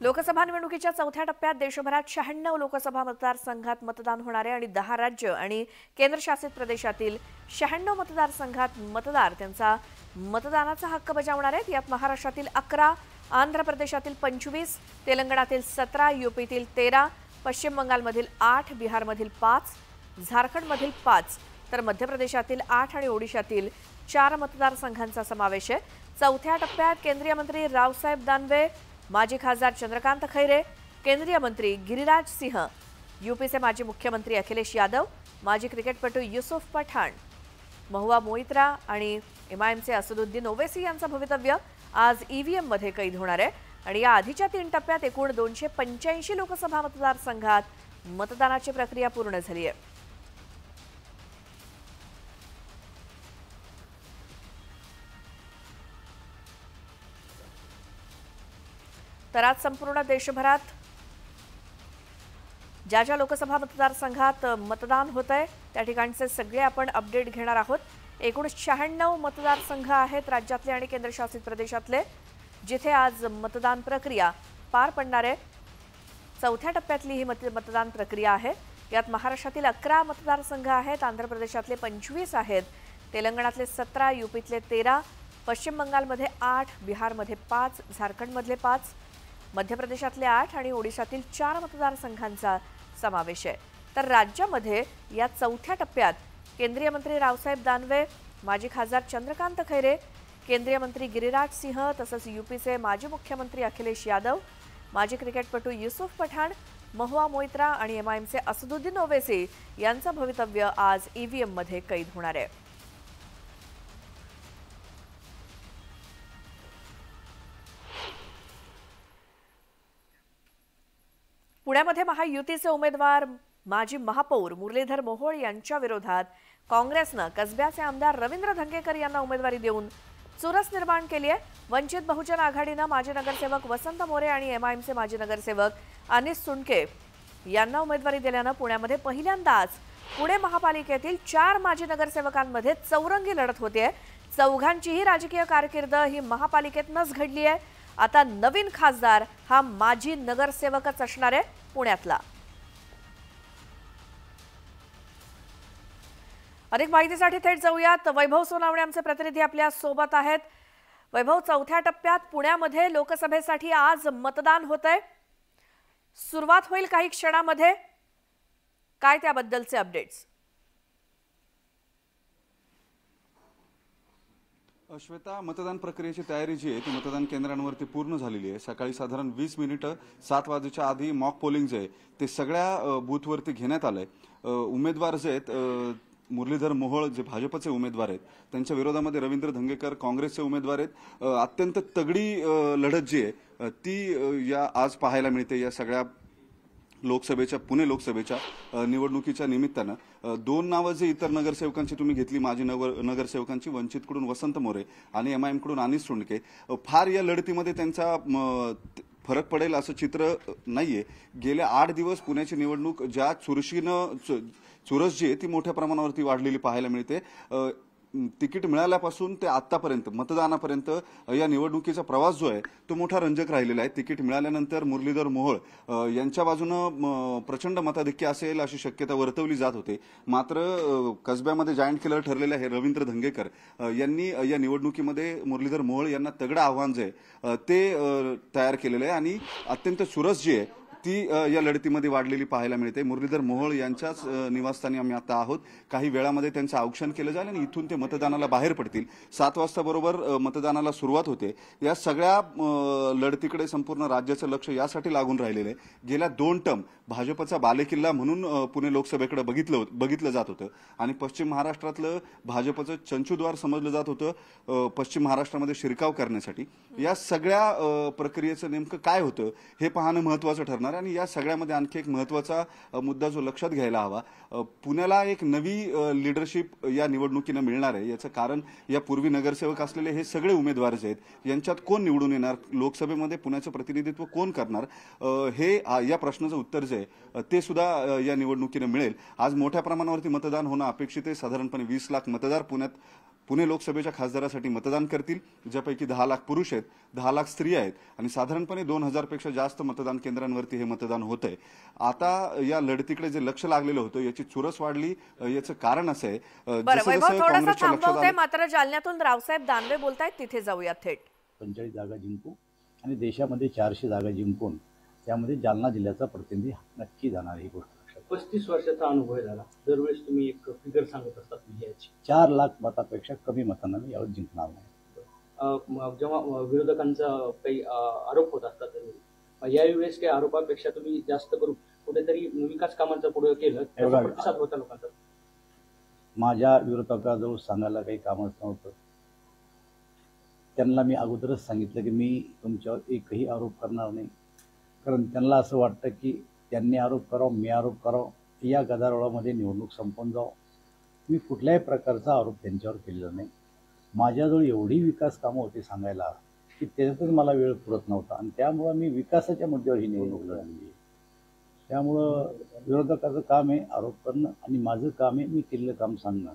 लोकसभा निवडणुकीच्या चौथ्या टप्प्यात देशभरात शहाण्णव लोकसभा मतदारसंघात मतदान होणारे आणि दहा राज्य आणि केंद्रशासित प्रदेशातील शहाण्णव मतदारसंघात मतदार त्यांचा मतदानाचा हक्क बजावणार आहेत. यात महाराष्ट्रातील अकरा आंध्र प्रदेशातील पंचवीस तेलंगणातील सतरा युपीतील तेरा पश्चिम बंगालमधील आठ बिहारमधील पाच झारखंडमधील पाच तर मध्य प्रदेशातील आठ आणि ओडिशातील चार मतदारसंघांचा समावेश आहे. चौथ्या टप्प्यात केंद्रीय मंत्री रावसाहेब दानवे माजी खासदार चंद्रकांत खैरे केंद्रीय मंत्री गिरिराज सिंह यूपीचे माजी मुख्यमंत्री अखिलेश यादव माजी क्रिकेटपटू युसुफ पठाण महुआ मोइत्रा आणि एमआयएमचे असदुद्दीन ओवेसी यांचं भवितव्य आज ईव्हीएममध्ये कैद होणार आहे. आणि या आधीच्या तीन टप्प्यात एकूण दोनशे पंच्याऐंशी लोकसभा मतदारसंघात मतदानाची प्रक्रिया पूर्ण झाली आहे. तर आज संपूर्ण देशभरात ज्या ज्या लोकसभा मतदारसंघात मतदान होत आहे त्या ठिकाणचे सगळे आपण अपडेट घेणार आहोत. एकूण शहाण्णव मतदारसंघ आहेत राज्यातले आणि केंद्रशासित प्रदेशातले जिथे आज मतदान प्रक्रिया पार पडणार आहे. चौथ्या टप्प्यातली ही मत मतदान प्रक्रिया आहे. यात महाराष्ट्रातील अकरा मतदारसंघ आहेत आंध्र प्रदेशातले पंचवीस आहेत तेलंगणातले सतरा युपीतले तेरा पश्चिम बंगालमध्ये आठ बिहारमध्ये पाच झारखंडमधले पाच मध्य प्रदेशातले आठ आणि ओडिशातील चार मतदारसंघांचा समावेश आहे. तर राज्यामध्ये या चौथ्या टप्प्यात केंद्रीय मंत्री रावसाहेब दानवे माजी खासदार चंद्रकांत खैरे केंद्रीय मंत्री गिरिराज सिंह तसंच यूपीचे माजी मुख्यमंत्री अखिलेश यादव माजी क्रिकेटपटू युसुफ पठाण महुआ मोइत्रा आणि एमआयएमचे असदुद्दीन ओवेसी यांचं भवितव्य आज ईव्हीएममध्ये कैद होणार आहे. पुण्यामध्ये महायुतीचे उमेदवार माजी महापौर मुरलीधर मोहोळ यांच्या विरोधात काँग्रेसनं कसब्याचे आमदार रवींद्र धंगेकर यांना उमेदवारी देऊन चुरस निर्माण केली आहे. वंचित बहुजन आघाडीनं माजी नगरसेवक वसंत मोरे आणि एमआयएमचे माजी नगरसेवक अनिस सुंडके यांना उमेदवारी दिल्यानं पुण्यामध्ये पहिल्यांदाच पुणे महापालिकेतील चार माजी नगरसेवकांमध्ये चौरंगी लढत होते चौघांचीही राजकीय कारकीर्द ही महापालिकेतनंच घडली आहे. आता नवीन खासदार हा माजी नगरसेवकच असणार आहे. पुण्यातला. अधिक माहितीसाठी थेट जाऊयात. वैभव सोनावणे आमचे प्रतिनिधी आपल्यासोबत आहेत. वैभव चौथ्या टप्प्यात पुण्यामध्ये लोकसभेसाठी आज मतदान होत आहे सुरुवात होईल काही क्षणामध्ये. काय त्याबद्दलचे अपडेट्स श्वेता मतदान प्रक्रियेची तयारी जी आहे ती मतदान केंद्रांवरती पूर्ण झालेली आहे. सकाळी साधारण वीस मिनिटं सात वाजेच्या आधी मॉक पोलिंग जे आहे ते सगळ्या बूथवरती घेण्यात आलंय. उमेदवार जे आहेत मुरलीधर मोहोळ जे भाजपचे उमेदवार आहेत त्यांच्या विरोधामध्ये रवींद्र धंगेकर काँग्रेसचे उमेदवार आहेत. अत्यंत तगडी लढत जी आहे ती या आज पाहायला मिळते या सगळ्या लोकसभेच्या पुणे लोकसभेच्या निवडणुकीच्या निमित्तानं दोन नावं जे इतर नगरसेवकांची तुम्ही घेतली माजी नगर नगरसेवकांची वंचितकडून वसंत मोरे आणि एमआयएमकडून अनिस सोंडके फार या लढतीमध्ये त्यांचा फरक पडेल असं चित्र नाहीये. गेल्या आठ दिवस पुण्याची निवडणूक ज्या चुरशीनं चुरस जी आहे ती मोठ्या प्रमाणावरती वाढलेली पाहायला मिळते. तिकीट मिळाल्यापासून ते आतापर्यंत मतदानापर्यंत या निवडणुकीचा प्रवास जो आहे तो मोठा रंजक राहिलेला आहे. तिकीट मिळाल्यानंतर मुरलीधर मोहोळ यांच्या बाजूनं प्रचंड मताधिक्य असेल अशी शक्यता वर्तवली जात होती. मात्र कसब्यामध्ये जायंट किलर ठरलेले आहे रवींद्र धंगेकर. यांनी या निवडणुकीमध्ये मुरलीधर मोहोळ यांना तगडं आव्हान जे आहे ते तयार केलेलं आहे. आणि अत्यंत सुरस जी आहे ती या लढतीमध्ये वाढलेली पाहायला मिळते. मुरलीधर मोहोळ यांच्याच निवासस्थानी आम्ही आता आहोत. काही वेळामध्ये त्यांचं औक्षण केलं जाईल आणि इथून ते मतदानाला बाहेर पडतील. सात वाजता बरोबर मतदानाला सुरुवात होते. या सगळ्या लढतीकडे संपूर्ण राज्याचं लक्ष यासाठी लागून राहिलेलं आहे. गेल्या दोन टर्म भाजपचा बालेकिल्ला म्हणून पुणे लोकसभेकडे बघितलं बघितलं जात होतं. आणि पश्चिम महाराष्ट्रातलं भाजपचं चंचुद्वार समजलं जात होतं पश्चिम महाराष्ट्रामध्ये शिरकाव करण्यासाठी. या सगळ्या प्रक्रियेचं नेमकं काय होतं हे पाहणं महत्वाचं ठरणार आणि या सगळ्यामध्ये आणखी एक महत्त्वाचा मुद्दा जो लक्षात घ्यायला हवा पुण्याला एक नवी लिडरशिप या निवडणुकीनं मिळणार आहे. याचं कारण या पूर्वी नगरसेवक असलेले हे सगळे उमेदवार जे आहेत. यांच्यात कोण निवडून येणार? लोकसभेमध्ये पुण्याचं प्रतिनिधित्व कोण करणार? हे या प्रश्नाचं उत्तर जे आहे ते सुद्धा या निवडणुकीनं मिळेल. आज मोठ्या प्रमाणावरती मतदान होणं अपेक्षित आहे. साधारणपणे वीस लाख मतदार पुण्यात पुणे लोकसभेच्या खासदारासाठी मतदान करतील ज्यापैकी दहा लाख पुरुष आहेत दहा लाख स्त्रिया आहेत आणि साधारणपणे दोन हजारपेक्षा जास्त मतदान केंद्रांवरती हे मतदान होत आहे आता या लढतीकडे जे लक्ष लागलेलं होतं याची चुरस वाढली याचं कारण असं आहे. मात्र जालन्यातून रावसाहेब दानवे बोलतायत तिथे जाऊया थेट. पंचेचाळीस जागा जिंकू आणि देशामध्ये चारशे जागा जिंकून त्यामध्ये जालना जिल्ह्याचा प्रतिनिधी नक्की जाणार ही गोष्ट. पस्तीस वर्षाचा अनुभव झाला. दरवेळेस तुम्ही एक फिगर सांगत असतात विजयाची चार लाख मतापेक्षा कमी मतांना मी यावेळी जिंकणार नाही. जेव्हा विरोधकांचा काही आरोप होत असतात यावेळेस काही आरोपापेक्षा तुम्ही जास्त करून कुठेतरी विकास कामांचा पुढे केलं प्रतिसाद होता लोकांचा? माझ्या विरोधकाजवळ सांगायला काही कामच नव्हतं. त्यांना मी अगोदरच सांगितलं की मी तुमच्यावर एकही आरोप करणार नाही. कारण त्यांना असं वाटतं की त्यांनी आरोप करावं मी आरोप करावं या गदारोळामध्ये निवडणूक संपून जावं. मी कुठल्याही प्रकारचा आरोप त्यांच्यावर केलेला नाही. माझ्याजवळ एवढी विकास कामं होती सांगायला की त्याच्यातच मला वेळ पुरत नव्हता. आणि त्यामुळं मी विकासाच्या मुद्द्यावर ही निवडणूक लढली त्यामुळं विरोधकाचं काम आहे आरोप करणं आणि माझं काम आहे मी केलेलं काम सांगणं.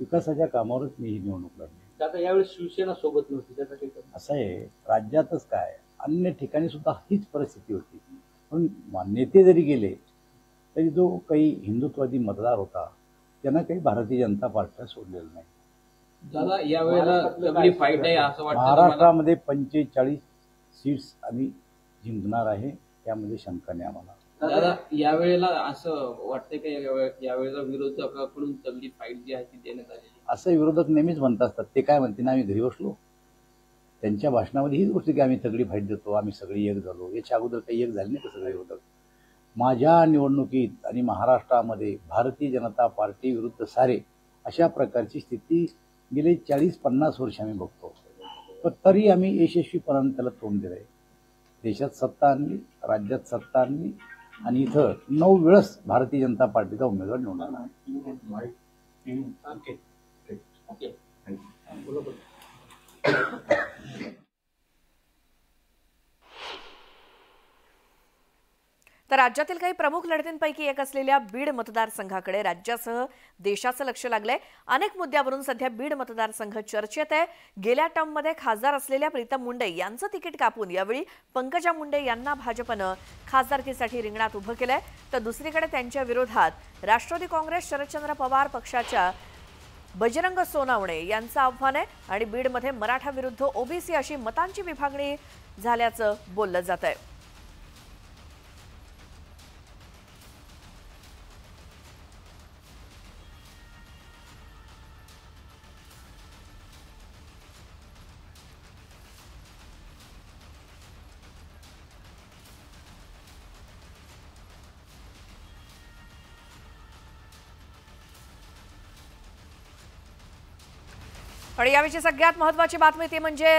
विकासाच्या कामावरच मी ही निवडणूक लढली आता यावेळेस शिवसेना सोबत नव्हती कारण? असं आहे राज्यातच काय अन्य ठिकाणी सुद्धा हीच परिस्थिती होती. पण नेते जरी गेले तरी जो काही हिंदुत्वादी मतदार होता त्यांना काही भारतीय जनता पार्टीला सोडलेलं नाही? महाराष्ट्रामध्ये पंचेचाळीस सीट्स आम्ही जिंकणार आहे त्यामध्ये शंका नाही आम्हाला. दादा यावेळेला असं वाटतंय का यावे- यावेळेला विरोधकाकडून सगळी फाईट जी आहे ती देण्यात आलेली असं विरोधक नेहमीच म्हणत असतात ते काय म्हणते ना आम्ही घरी बसलो? त्यांच्या भाषणामध्ये हीच गोष्ट की आम्ही सगळी फाईट देतो आम्ही सगळी एक झालो. याच्या अगोदर काही एक झाले नाही का सगळे विरोधक माझ्या निवडणुकीत आणि महाराष्ट्रामध्ये भारतीय जनता पार्टी विरुद्ध सारे अशा प्रकारची स्थिती गेले चाळीस पन्नास वर्ष आम्ही बघतो. पण तरी आम्ही यशस्वीपणाने त्याला तोंड दिलं आहे देशात सत्ता आणली राज्यात सत्ता आणली आणि इथं नऊ वेळस भारतीय जनता पार्टीचा उमेदवार निवडून तर राज्यातील काही प्रमुख लढतींपैकी एक असलेल्या बीड मतदारसंघाकडे राज्यासह देशाचं लक्ष लागलंय. अनेक मुद्द्यावरून सध्या बीड मतदारसंघ चर्चेत आहे. गेल्या टर्ममध्ये खासदार असलेल्या प्रीतम मुंडे यांचं तिकीट कापून यावेळी पंकजा मुंडे यांना भाजपनं खासदारकीसाठी रिंगणात उभं केलंय. तर दुसरीकडे त्यांच्या विरोधात राष्ट्रवादी काँग्रेस शरदचंद्र पवार पक्षाच्या बजरंग सोनावणे यांचं आव्हान आहे आणि बीडमध्ये मराठा विरुद्ध ओबीसी अशी मतांची विभागणी झाल्याचं बोललं जात आहे आणि याविषयी सगळ्यात महत्वाची बातमी ती म्हणजे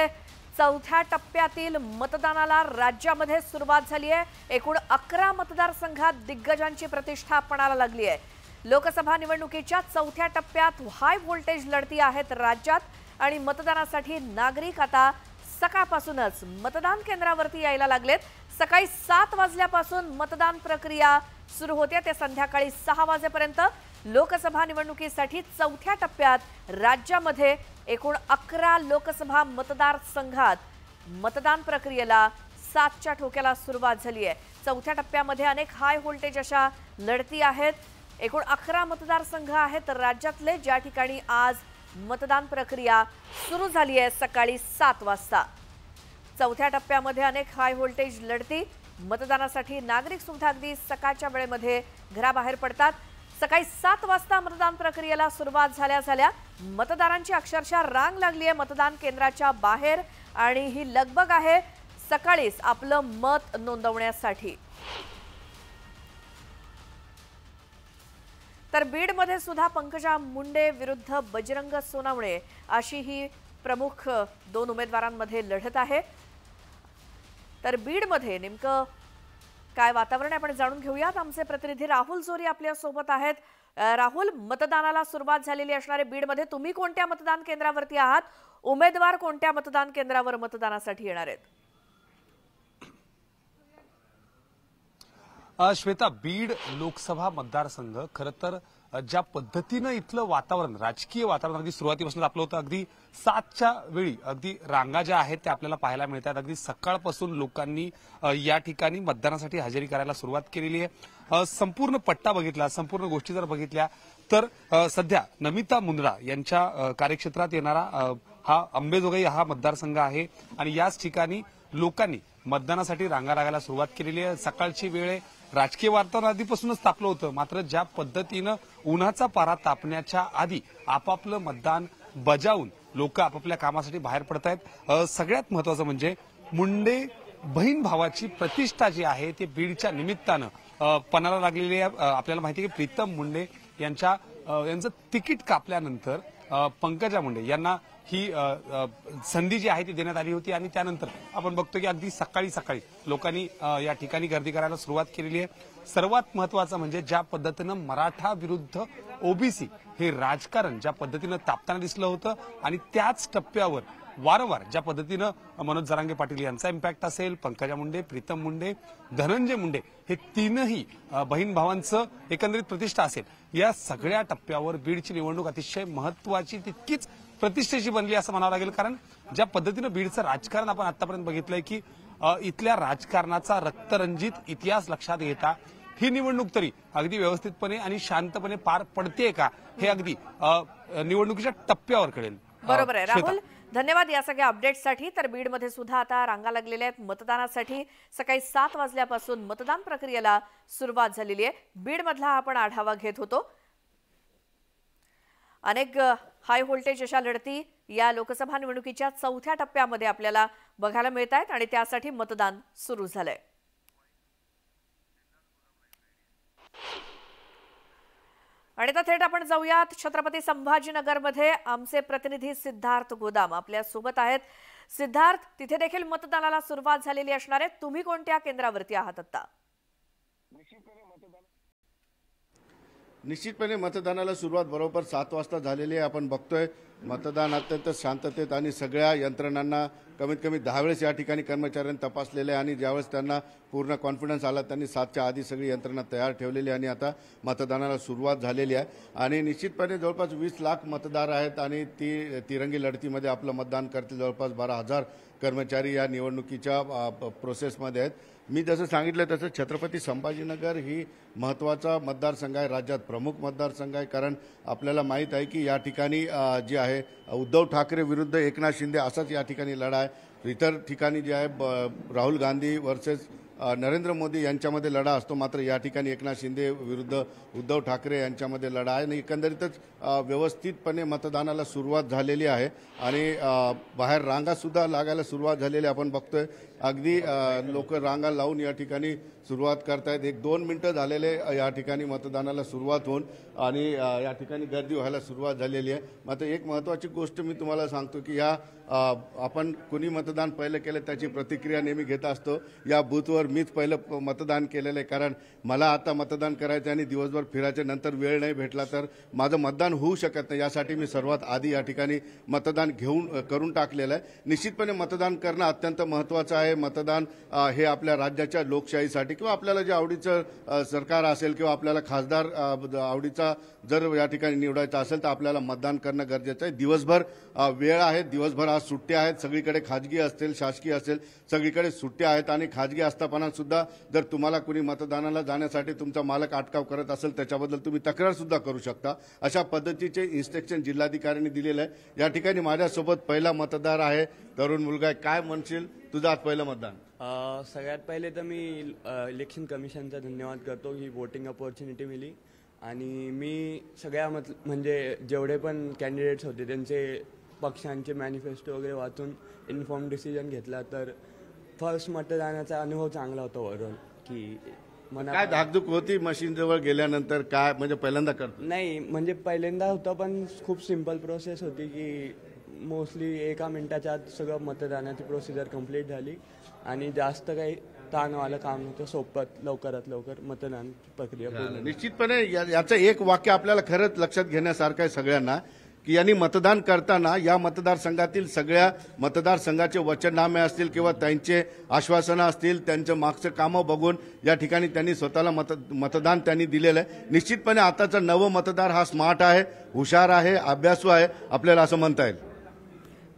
चौथ्या टप्प्यातील मतदानाला राज्यामध्ये सुरुवात झाली आहे. एकूण अकरा मतदारसंघात दिग्गजांची प्रतिष्ठा पणाला लागली आहे. लोकसभा निवडणुकीच्या चौथ्या टप्प्यात हाय व्होल्टेज लढती आहेत राज्यात आणि मतदानासाठी नागरिक आता सकाळपासूनच मतदान केंद्रावरती यायला लागलेत. सकाळी सात वाजल्यापासून मतदान प्रक्रिया सुरू होते. ते संध्याकाळी सहा वाजेपर्यंत लोकसभा निवडणुकीसाठी चौथ्या टप्प्यात राज्यामध्ये एकूण अकरा लोकसभा मतदारसंघात मतदान प्रक्रियेला सातच्या ठोक्याला सुरुवात झाली आहे. चौथ्या टप्प्यामध्ये अनेक हाय व्होल्टेज अशा लढती आहेत. एकूण अकरा मतदारसंघ आहेत. राज्यातले ज्या ठिकाणी आज मतदान प्रक्रिया सुरू झाली आहे सकाळी सात वाजता. चौथ्या टप्प्यामध्ये अनेक हाय व्होल्टेज लढती. मतदानासाठी नागरिक सुद्धा अगदी सकाळच्या वेळेमध्ये घराबाहेर पडतात. सकाळी सात वाजता मतदान प्रक्रियेला सुरुवात झाल्या झाल्या मतदारांची अक्षरशः रांग लागली आहे मतदान केंद्राच्या बाहेर आणि ही लगबग आहे सकाळीच आपलं मत नोंदवण्यासाठी. तर बीडमध्ये सुद्धा पंकजा मुंडे विरुद्ध बजरंग सोनावणे अशी ही प्रमुख दोन उमेदवारांमध्ये लढत आहे. तर बीडमध्ये नेमकं काय वातावरण आहे आपण जाणून घेऊयात. आमचे प्रतिनिधी राहुल जोरी आपल्यासोबत आहेत. राहुल मतदानाला सुरुवात झालेली असणारे बीडमध्ये तुम्ही कोणत्या मतदान केंद्रावरती आहात? उमेदवार कोणत्या मतदान केंद्रावर मतदानासाठी येणार आहेत? श्वेता बीड लोकसभा मतदारसंघ खरं तर ज्या पद्धतीनं इथलं वातावरण राजकीय वातावरण अगदी सुरुवातीपासून आपलं होतं अगदी सातच्या वेळी अगदी रांगा ज्या आहेत त्या आपल्याला पाहायला मिळतात. अगदी सकाळपासून लोकांनी या ठिकाणी मतदानासाठी हजेरी करायला सुरुवात केलेली आहे. संपूर्ण पट्टा बघितला संपूर्ण गोष्टी जर बघितल्या तर सध्या नमिता मुंद्रा यांच्या कार्यक्षेत्रात येणारा हा अंबेजोगाई हा मतदारसंघ आहे. आणि याच ठिकाणी लोकांनी मतदानासाठी रांगा लागायला सुरुवात केलेली आहे. सकाळची वेळ राजकीय वार्ताहर आधीपासूनच तापलं होतं. मात्र ज्या पद्धतीनं उन्हाचा पारा तापण्याच्या आधी आपापलं मतदान बजावून लोक आपापल्या कामासाठी बाहेर पडत आहेत सगळ्यात महत्वाचं म्हणजे मुंडे बहीण भावाची प्रतिष्ठा जी आहे ती बीडच्या निमित्तानं पणाला लागलेली आहे. आपल्याला माहिती आहे की प्रीतम मुंडे यांच्या यांचं तिकीट कापल्यानंतर पंकजा मुंडे यांना ही संधी जी आहे ती देण्यात आली होती आणि त्यानंतर आपण बघतो की अगदी सकाळी सकाळी लोकांनी या ठिकाणी गर्दी करायला सुरुवात केलेली आहे. सर्वात महत्वाचं म्हणजे ज्या पद्धतीनं मराठा विरुद्ध ओबीसी हे राजकारण ज्या पद्धतीनं तापताना दिसलं होतं आणि त्याच टप्प्यावर वारंवार ज्या पद्धतीनं मनोज जरांगे पाटील यांचा इम्पॅक्ट असेल पंकजा मुंडे प्रीतम मुंडे धनंजय मुंडे हे तीनही बहीण भावांचं एकंदरीत प्रतिष्ठा असेल. या सगळ्या टप्प्यावर बीडची निवडणूक अतिशय महत्वाची तितकीच प्रतिष्ठेची बनली असं म्हणावं लागेल. कारण ज्या पद्धतीनं बीडचं राजकारण आपण आतापर्यंत बघितलंय की इथल्या राजकारणाचा रक्तरंजित इतिहास लक्षात घेता ही निवडणूक तरी अगदी व्यवस्थितपणे आणि शांतपणे पार पडते का हे अगदी निवडणुकीच्या टप्प्यावर कळेल. बरोबर आहे. राहुल धन्यवाद या सगळ्या अपडेट्ससाठी तर बीडमध्ये सुद्धा आता रांगा लागलेल्या आहेत मतदानासाठी. सकाळी सात वाजल्यापासून मतदान प्रक्रियेला सुरुवात झालेली आहे. बीडमधला आपण आढावा घेत होतो. अनेक हाय व्होल्टेज अशा लढती या लोकसभा निवडणुकीच्या चौथ्या टप्प्यामध्ये आपल्याला बघायला मिळत आहेत आणि त्यासाठी मतदान सुरू झालंय. आणि आता थेट आपण जाऊयात. छत्रपती संभाजीनगरमध्ये आमचे प्रतिनिधी सिद्धार्थ गोदाम आपल्यासोबत आहेत. सिद्धार्थ तिथे देखील मतदानाला सुरुवात झालेली असणार आहे. तुम्ही कोणत्या केंद्रावरती आहात आता? निश्चितपणे मतदानाला सुरुवात बरोबर सात वाजता झालेली आहे. आपण बघतोय मतदान अत्यंत शांततेत आणि सगळ्या यंत्रणांना कमीत कमी दहा वेळेस या ठिकाणी कर्मचाऱ्यांनी तपासलेले आहे आणि ज्यावेळेस त्यांना पूर्ण कॉन्फिडन्स आला त्यांनी सातच्या आधी सगळी यंत्रणा तयार ठेवलेली आहे आणि आता मतदानाला सुरुवात झालेली आहे. आणि निश्चितपणे जवळपास वीस लाख मतदार आहेत आणि ती तिरंगी लढतीमध्ये आपलं मतदान करतील जवळपास बारा हजार कर्मचारी या निवडणुकीच्या प्रोसेसमध्ये आहेत. मी जसं सांगितलं तसं छत्रपती संभाजीनगर ही महत्त्वाचा मतदारसंघ आहे राज्यात प्रमुख मतदारसंघ आहे कारण आपल्याला माहीत आहे की या ठिकाणी जे आहे उद्धव ठाकरे विरुद्ध एकनाथ शिंदे असाच या ठिकाणी लढा आहे. इतर ठिकाणी जे आहे ब- राहुल गांधी वर्सेस नरेंद्र मोदी यांच्यामध्ये लढा असतो. मात्र या ठिकाणी एकनाथ शिंदे विरुद्ध उद्धव ठाकरे यांच्यामध्ये लढा आहे. आणि एकंदरीतच व्यवस्थितपणे मतदानाला सुरुवात झालेली आहे. आणि बाहेर रांगासुद्धा लागायला सुरुवात झालेली आपण बघतोय. अगदी लोक रांगा लावून या ठिकाणी सुरुवात करतायत. एक दोन मिनटं झालेले या ठिकाणी मतदानाला सुरुवात होऊन आणि या ठिकाणी गर्दी व्हायला सुरुवात झालेली आहे. मात्र एक महत्त्वाची गोष्ट मी तुम्हाला सांगतो की या आपण कुणी मतदान पहिलं केलं त्याची प्रतिक्रिया नेहमी घेत असतो. या बूथवर मीच पहिलं प- मतदान केलेलं आहे कारण मला आता मतदान करायचं आहे आणि दिवसभर फिरायचे नंतर वेळ नाही भेटला तर माझं मतदान होऊ शकत नाही. यासाठी मी सर्वात आधी या ठिकाणी मतदान घेऊन करून टाकलेलं आहे. निश्चितपणे मतदान करणं अत्यंत महत्त्वाचं आहे. मतदान हे आपल्या राज्याच्या लोकशाहीसाठी किंवा आपल्याला जे आवडीचं सरकार असेल किंवा आपल्याला खासदार आवडीचा जर या ठिकाणी निवडायचा असेल तर आपल्याला मतदान करणं गरजेचं आहे. दिवसभर वेळ आहे. दिवसभर आज सुट्ट्या आहेत सगळीकडे खाजगी असतील शासकीय असेल सगळीकडे सुट्ट्या आहेत आणि खाजगी असताना सुद्धा जर तुम्हाला कुणी मतदानाला जाण्यासाठी तुमचा मालक अटकाव करत असेल त्याच्याबद्दल तुम्ही तक्रार सुद्धा करू शकता. अशा पद्धतीचे इन्स्ट्रक्शन जिल्हाधिकाऱ्यांनी दिलेलं आहे. या ठिकाणी माझ्यासोबत पहिला मतदार आहे तरुण मुलगा आहे. काय म्हणशील? तुझं आज पहिलं मतदान. सगळ्यात पहिले तर मी इलेक्शन कमिशनचा धन्यवाद करतो ही वोटिंग ऑपॉर्च्युनिटी मिली. आणि मी सगळ्या मत म्हणजे जेवढे पण कॅन्डिडेट्स होते त्यांचे पक्षांचे मॅनिफेस्टो वगैरे वाचून इन्फॉर्म डिसिजन घेतला तर फर्स्ट मतदानाचा अनुभव चांगला होता ओव्हरऑल की मना काय धाकधूक होती मशीन जवळ गेल्यानंतर? काय म्हणजे पहिल्यांदा करतो? नाही म्हणजे पहिल्यांदा होतं पण खूप सिंपल प्रोसेस होती की मोस्टली एका मिनिटाच्या आत सगळं मतदानाची प्रोसिजर कंप्लीट झाली आणि जास्त काही ताणवालं काम नव्हतं सोपत लवकरात लवकर मतदान प्रक्रिया. निश्चितपणे याचं एक वाक्य आपल्याला खरंच लक्षात घेण्यासारखं आहे सगळ्यांना. की यांनी मतदान करताना या मतदारसंघातील सगळ्या मतदारसंघाचे वचननामे असतील किंवा त्यांचे आश्वासनं असतील त्यांचं मागचं कामं बघून या ठिकाणी त्यांनी स्वतःला मत मतदान त्यांनी दिलेलं आहे. निश्चितपणे आताचा नवं मतदार हा स्मार्ट आहे हुशार आहे अभ्यासू आहे आपल्याला असं म्हणता येईल.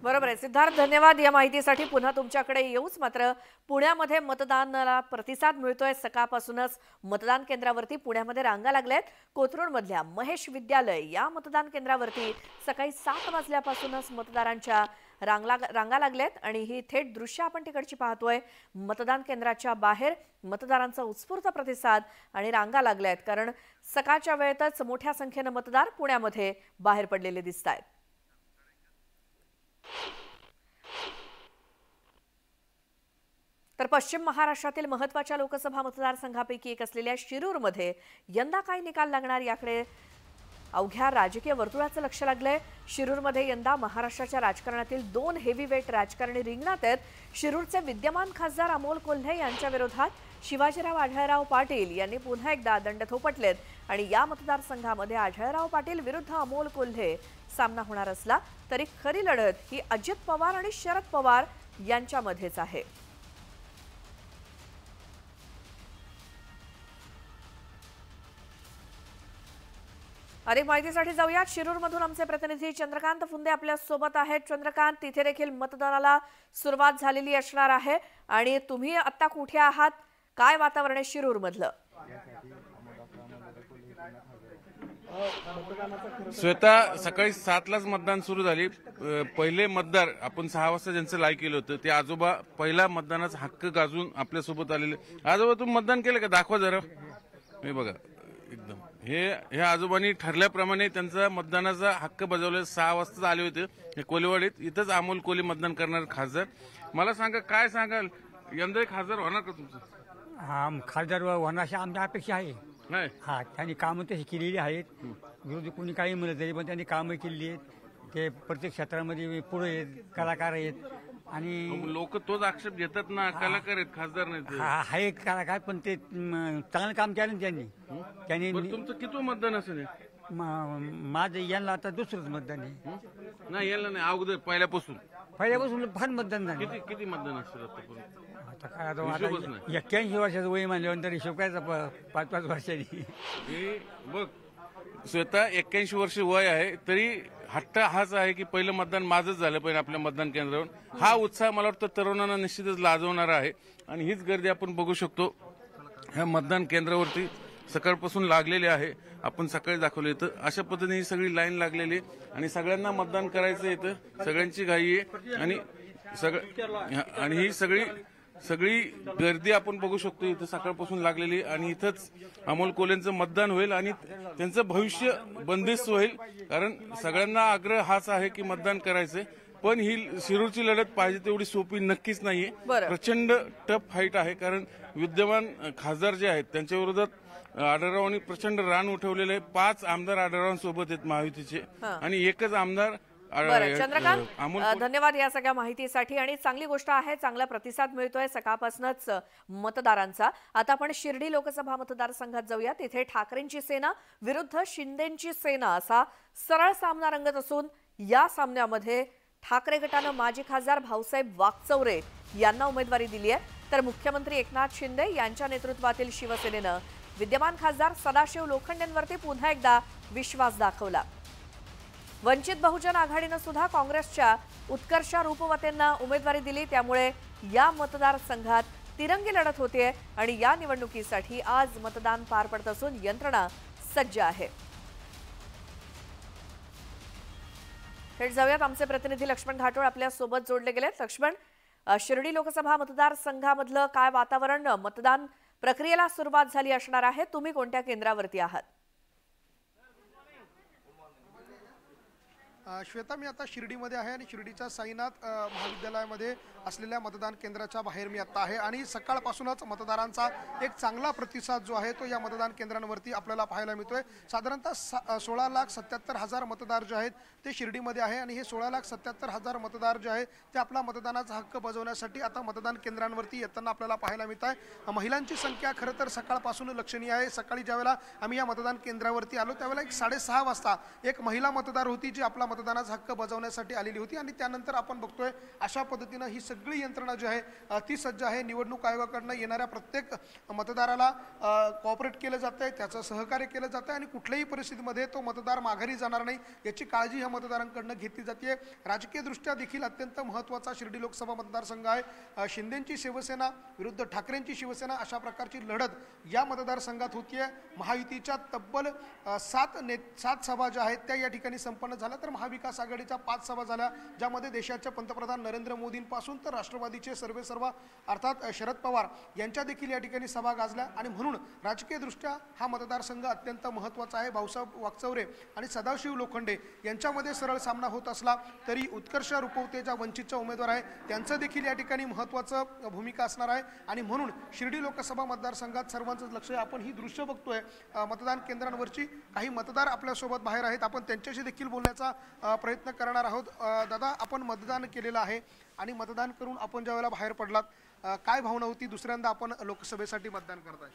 बरोबर आहे. सिद्धार्थ धन्यवाद या माहितीसाठी. पुन्हा तुमच्याकडे येऊच. मात्र पुण्यामध्ये मतदानाला प्रतिसाद मिळतोय. सकाळपासूनच मतदान केंद्रावरती पुण्यामध्ये रांगा लागल्यात. कोथरूडमधल्या महेश विद्यालय या मतदान केंद्रावरती सकाळी सात वाजल्यापासूनच मतदारांच्या रांगला रांगा लागल्यात आणि ही थेट दृश्य आपण तिकडची पाहतोय. मतदान केंद्राच्या बाहेर मतदारांचा उत्स्फूर्त प्रतिसाद आणि रांगा लागल्यात. कारण सकाळच्या वेळेतच मोठ्या संख्येनं मतदार पुण्यामध्ये बाहेर पडलेले दिसत आहेत तर पश्चिम महाराष्ट्रातील महत्त्वाच्या लोकसभा मतदारसंघापैकी एक असलेल्या शिरूरमध्ये यंदा काय निकाल लागणार याकडे अवघ्या राजकीय वर्तुळाचं लक्ष लागलंय. शिरूरमध्ये यंदा महाराष्ट्राच्या राजकारणातील दोन हेवीवेट राजकारणी रिंगणात आहेत. शिरूरचे विद्यमान खासदार अमोल कोल्हे यांच्या विरोधात शिवाजीराव आढळराव पाटील यांनी पुन्हा एकदा दंड थोपटलेत. आणि या मतदारसंघामध्ये आढळराव पाटील विरुद्ध अमोल कोल्हे सामना होणार असला तरी खरी लढत ही अजित पवार आणि शरद पवार यांच्यामध्येच आहे. अधिक माहितीसाठी जाऊयात. शिरूरमधून आमचे प्रतिनिधी चंद्रकांत फुंदे आपल्यासोबत आहेत. चंद्रकांत तिथे देखील मतदानाला सुरुवात झालेली असणार आहे. आणि तुम्ही आता कुठे आहात? काय वातावरण आहे शिरूर मधलं श्वेता सकाळी सातलाच मतदान सुरू झाली. पहिले मतदार आपण सहा वाजता ज्यांचं लाय केलं होतं ते आजोबा पहिला मतदानाचा हक्क गाजून आपल्यासोबत आलेले. आजोबा तुम्ही मतदान केलं का? दाखवा जरा. हे बघा एकदम. हे हे आजोबांनी ठरल्याप्रमाणे त्यांचा मतदानाचा हक्क बजावला सहा वाजता आले होते. हे कोलेवाडीत इथंच अमोल कोले मतदान करणार खासदार. मला सांगा काय सांगाल? यंदा खासदार होणार का तुमचं? हा खासदार होण्याची आमची अपेक्षा आहे. नाही. हा त्यांनी कामं तशी केलेली आहेत. विरोधी कोणी काही म्हणत तरी पण त्यांनी कामं केलेली आहेत. ते प्रत्येक क्षेत्रामध्ये पुढे आहेत कलाकार आहेत. आणि लोक तोच आक्षेप घेतात ना कलाकार आहेत खासदार नाही. हा आहे कलाकार पण ते म, चांगलं काम केलं ना त्यांनी. त्यांनी बरं, तुमचं किती मतदान असेल हे? म- माझं यांना आता दुसरंच मतदान आहे. नाही यायला नाही अगोदर पहिल्यापासून. पहिल्यापासून फार मतदान झालं. किती किती मतदान असेल आतापर्यंत? आता काय आता हिशोबच आता एक्क्याऐंशी वर्षाचं वय मानल्यानंतर हिशोब करायचा प- पाच पाच वर्षांनी. हे बघ स्वतः एक्क्याऐंशी वर्ष वय आहे तरी हट्ट हाच आहे की पहिलं मतदान माझंच झालं पाहिजे आपल्या मतदान केंद्रावर हा उत्साह मला वाटतं तरुणांना निश्चितच लाजवणारा आहे. आणि हीच गर्दी आपण बघू शकतो. ह्या मतदान केंद्रावरती सकाळपासून लागलेली आहे. आपण सकाळी दाखवले येतं अशा पद्धतीने ही सगळी लाईन लागलेली आहे. आणि सगळ्यांना मतदान करायचं येतं सगळ्यांची घाई आहे. आणि सगळं आणि ही सगळी सगळी गर्दी आपण बघू शकतो इथं सकाळपासून लागलेली आणि इथंच अमोल कोलेंचं मतदान होईल आणि त्यांचं भविष्य बंदिस्त होईल. कारण सगळ्यांना आग्रह हाच आहे की मतदान करायचंय. पण ही शिरूरची लढत पाहिजे तेवढी सोपी नक्कीच नाहीये. प्रचंड टफ फाईट आहे कारण विद्यमान खासदार जे आहेत त्यांच्या विरोधात आढळरावांनी प्रचंड रान उठवलेलं आहे. पाच आमदार आढळरावांसोबत आहेत महायुतीचे. आणि एकच आमदार बरं चंद्रकांत धन्यवाद या सगळ्या माहितीसाठी. आणि चांगली गोष्ट आहे चांगला प्रतिसाद मिळतोय सकाळपासूनच मतदारांचा. आता आपण शिर्डी लोकसभा मतदारसंघात जाऊया तिथे ठाकरेंची सेना विरुद्ध शिंदेची सेना असा सरळ सामना रंगत असून या सामन्यामध्ये ठाकरे गटानं माजी खासदार भाऊसाहेब वाकचौरे यांना उमेदवारी दिली आहे. तर मुख्यमंत्री एकनाथ शिंदे यांच्या नेतृत्वातील शिवसेनेनं विद्यमान खासदार सदाशिव लोखंडेंवरती पुन्हा एकदा विश्वास दाखवला. वंचित बहुजन आघाडीनं सुद्धा काँग्रेसच्या उत्कर्षा रूपवतेंना उमेदवारी दिली. त्यामुळे या मतदारसंघात तिरंगी लढत होतीये आणि या निवडणुकीसाठी आज मतदान पार पडत असून यंत्रणा सज्ज आहे. थेट जाऊयात. आमचे प्रतिनिधी लक्ष्मण घाटोळ आपल्यासोबत जोडले गेलेत. लक्ष्मण शिर्डी लोकसभा मतदारसंघामधलं काय वातावरण? मतदान प्रक्रियेला सुरुवात झाली असणार आहे. तुम्ही कोणत्या केंद्रावरती आहात? श्वेता मी आता शिर्डीमध्ये आहे आणि शिर्डीच्या साईनाथ महाविद्यालयामध्ये असलेल्या मतदान केंद्राच्या बाहेर मी आत्ता आहे. आणि सकाळपासूनच मतदारांचा एक चांगला प्रतिसाद जो आहे तो या मतदान केंद्रांवरती आपल्याला पाहायला मिळतोय. साधारणतः सा- सोळा लाख सत्याहत्तर हजार मतदार जे आहेत ते शिर्डीमध्ये आहे. आणि हे सोळा लाख सत्याहत्तर हजार मतदार जे आहेत ते आपला मतदानाचा हक्क बजावण्यासाठी आता मतदान केंद्रांवरती येताना आपल्याला पाहायला मिळत आहे. महिलांची संख्या खरं तर सकाळपासून लक्षणीय आहे. सकाळी ज्यावेळेला आम्ही या मतदान केंद्रावरती आलो त्यावेळेला एक साडेसहा वाजता एक महिला मतदार होती जी आपला मतदानाचा हक्क बजावण्यासाठी आलेली होती आणि त्यानंतर आपण बघतोय अशा पद्धतीनं ही सगळी यंत्रणा जी आहे ती सज्ज आहे. निवडणूक आयोगाकडनं येणाऱ्या प्रत्येक मतदाराला कॉपरेट केलं जातं आहे त्याचं सहकार्य केलं जातं आहे आणि कुठल्याही परिस्थितीमध्ये तो मतदार माघारी जाणार नाही याची काळजी ह्या मतदारांकडनं घेतली जाते राजकीयदृष्ट्या देखील अत्यंत महत्त्वाचा शिर्डी लोकसभा मतदारसंघ आहे. शिंदेंची शिवसेना विरुद्ध ठाकरेंची शिवसेना अशा प्रकारची लढत या मतदारसंघात होतीये. महायुतीच्या तब्बल सात ने सात सभा ज्या आहेत त्या या ठिकाणी संपन्न झाल्या. तर महाविकास आघाडीच्या पाच सभा झाल्या ज्यामध्ये देशाचे पंतप्रधान नरेंद्र मोदींपासून तर राष्ट्रवादीचे सर्वे सर्व अर्थात शरद पवार यांच्या देखील या ठिकाणी सभा गाजल्या. आणि म्हणून राजकीयदृष्ट्या हा मतदारसंघ अत्यंत महत्त्वाचा आहे. भाऊसाहेब वाकचौरे आणि सदाशिव लोखंडे यांच्यामध्ये सरळ सामना होत असला तरी उत्कर्ष रुपवते ज्या वंचितचा उमेदवार आहे त्यांचं देखील या ठिकाणी महत्त्वाचं भूमिका असणार आहे. आणि म्हणून शिर्डी लोकसभा मतदारसंघात सर्वांचंच लक्ष आहे. आपण ही दृश्य बघतोय मतदान केंद्रांवरची. काही मतदार आपल्यासोबत बाहेर आहेत. आपण त्यांच्याशी देखील बोलण्याचा प्रयत्न करणार आहोत. दादा आपण मतदान केलेलं आहे आणि मतदान करून आपण ज्या वेळेला बाहेर पडलात काय भावना होती? दुसऱ्यांदा आपण लोकसभेसाठी मतदान करताय.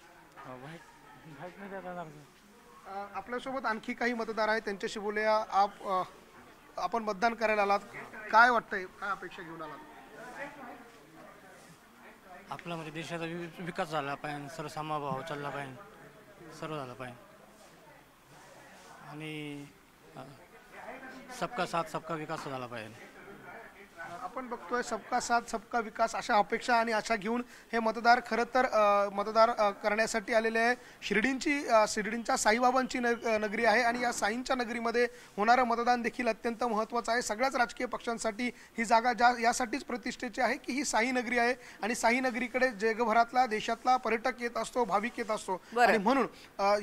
आपल्यासोबत आणखी काही मतदार आहेत. त्यांच्याशी बोलूया. आप आपण मतदान करायला आलात. काय वाटतंय? काय अपेक्षा घेऊन आलात? आपला म्हणजे देशाचा विकास झाला पाहिजे. सर्वसामा भाव चालला पाहिजे. सर्व झालं पाहिजे. आणि सबका साथ सबका विकास झाला पाहिजे. आपण बघतोय सबका साथ सबका विकास अशा अपेक्षा आणि आशा घेऊन हे मतदार खरं तर मतदार करण्यासाठी आलेले आहे. शिर्डींची शिर्डींच्या साईबाबांची नगरी आहे आणि या साईंच्या नगरीमध्ये होणारं मतदान देखील अत्यंत महत्त्वाचं आहे. सगळ्याच राजकीय पक्षांसाठी ही जागा ज्या यासाठीच प्रतिष्ठेची आहे की ही साई नगरी आहे आणि साई नगरीकडे जगभरातला देशातला पर्यटक येत असतो भाविक येत असतो. आणि म्हणून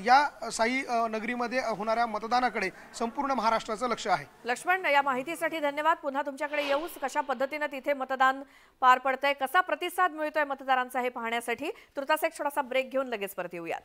या साई नगरीमध्ये होणाऱ्या मतदानाकडे संपूर्ण महाराष्ट्राचं लक्ष आहे. लक्ष्मण या माहितीसाठी धन्यवाद. पुन्हा तुमच्याकडे येऊच. कशा पद्धतीनं तिथे मतदान पार पडतंय. कसा प्रतिसाद मिळतोय मतदारांचा हे पाहण्यासाठी? तुर्तास एक छोटासा ब्रेक घेऊन लगेच परत येऊयात.